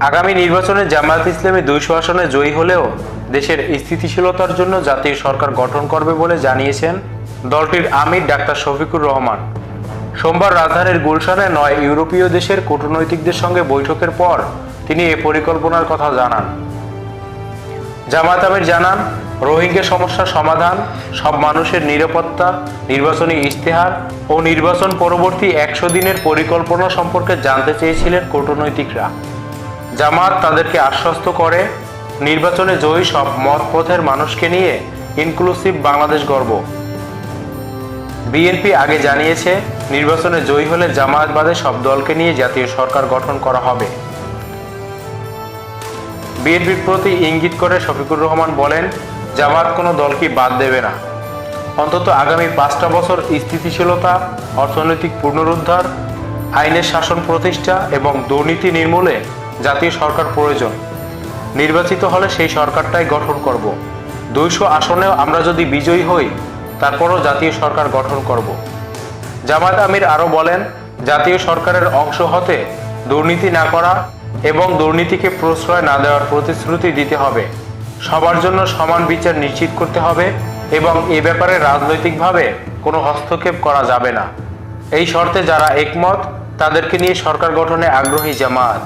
আগামী নির্বাচনে জামায়াত ইসলামী দুইশো আসনে জয়ী হলেও দেশের স্থিতিশীলতার জন্য জাতীয় সরকার গঠন করবে বলে জানিয়েছেন দলটির আমির ডাক্তার শফিকুর রহমান। সোমবার রাজধানীর গুলশানে নয় ইউরোপীয় দেশের কূটনৈতিকদের সঙ্গে বৈঠকের পর তিনি এ পরিকল্পনার কথা জানান। জামাত আমির জানান, রোহিঙ্গা সমস্যা সমাধান, সব মানুষের নিরাপত্তা, নির্বাচনী ইশতেহার ও নির্বাচন পরবর্তী একশো দিনের পরিকল্পনা সম্পর্কে জানতে চেয়েছিলেন কূটনৈতিকরা। জামাত তাদেরকে আশ্বস্ত করে, নির্বাচনে জয়ী সব মত পথের মানুষকে নিয়ে ইনক্লুসিভ বাংলাদেশ গর্ব বিএনপি আগে জানিয়েছে, নির্বাচনে জয়ী হলে জামায়াত বাদে সব দলকে নিয়ে জাতীয় সরকার গঠন করা হবে। বিএনপির প্রতি ইঙ্গিত করে শফিকুর রহমান বলেন, জামাত কোনো দলকে বাদ দেবে না। অন্তত আগামী পাঁচটা বছর স্থিতিশীলতা, অর্থনৈতিক পুনরুদ্ধার, আইনের শাসন প্রতিষ্ঠা এবং দুর্নীতি নির্মূলে জাতীয় সরকার প্রয়োজন। নির্বাচিত হলে সেই সরকারটাই গঠন করব। দুইশো আসনেও আমরা যদি বিজয়ী হই, তারপরও জাতীয় সরকার গঠন করব। জামাত আমির আরও বলেন, জাতীয় সরকারের অংশ হতে দুর্নীতি না করা এবং দুর্নীতিকে প্রশ্রয় না দেওয়ার প্রতিশ্রুতি দিতে হবে। সবার জন্য সমান বিচার নিশ্চিত করতে হবে এবং এ ব্যাপারে রাজনৈতিকভাবে কোনো হস্তক্ষেপ করা যাবে না। এই শর্তে যারা একমত, তাদেরকে নিয়ে সরকার গঠনে আগ্রহী জামায়াত।